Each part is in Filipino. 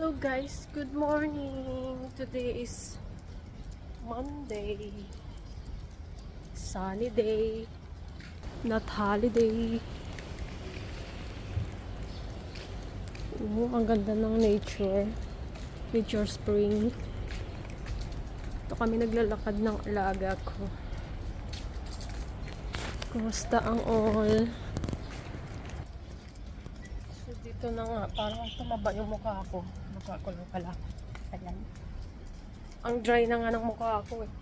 Hello guys, good morning. Today is Monday. Sunny day. Not holiday. Oo, ang ganda ng nature. Nature spring. Ito kami naglalakad ng alaga ko. Kumusta ang all? So, dito na nga, parang tumaba yung mukha ko. Lang pala. Ayan. Ang dry na nga ng mukha ko eh.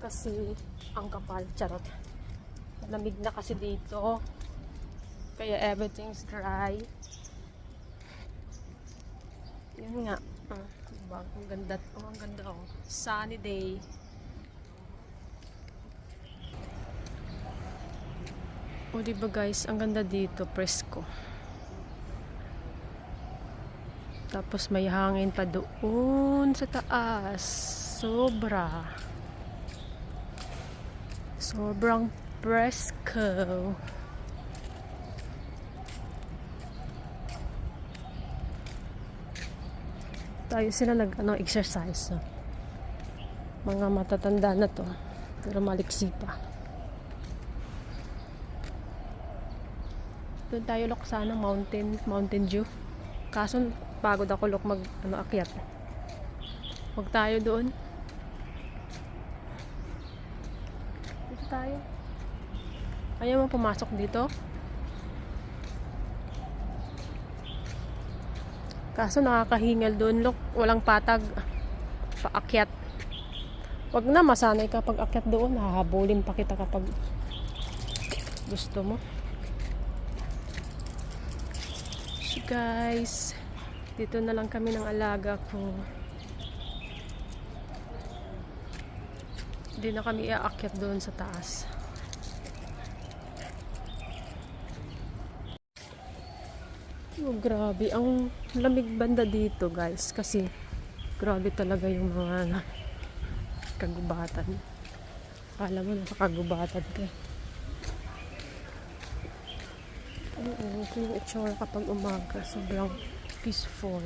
Kasi, ang kapal. Charot. Malamig na kasi dito. Kaya everything's dry. Yun nga. Ah, diba? Ang ganda. Oh, ang ganda oh. Sunny day. O, di ba guys, ang ganda dito, presko. Tapos may hangin pa doon sa taas. Sobra. Sobrang presko. Tayo sila nag ano, exercise. No? Mga matatanda na to. Pero maliksi pa. Doon tayo lok sana mountain, mountain view. Kaso pagod ako lok mag ano akyat. Huwag tayo doon. Dito tayo. Ayaw mo pumasok dito? Kaso nakakahingal doon, look, walang patag. Paakyat. Wag na masanay ka pag akyat doon, hahabulin pa kita kapag gusto mo. So guys, dito na lang kami ng alaga ko. Hindi na kami iaakyat doon sa taas. Oh, grabe. Ang lamig banda dito, guys. Kasi, grabe talaga yung mga kagubatan. Akala mo, nakakagubatan ka. Oo, ito yung itsura kapag umaga. Sobrang peaceful.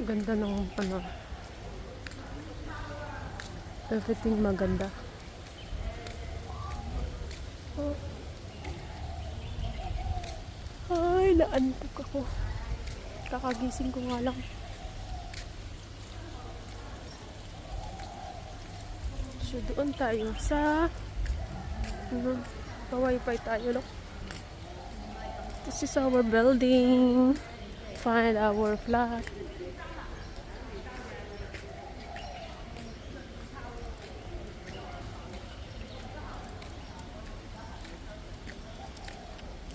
Ganda ng ano. Everything maganda. Oh. Ay, naantok ako. Kakagising ko nga lang. So, doon tayo sa... Ano, pa-wifi tayo, no? This is our building. Find our flat.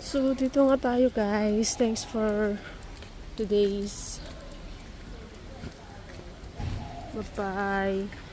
So, dito nga tayo guys. Thanks for today's. Bye-bye.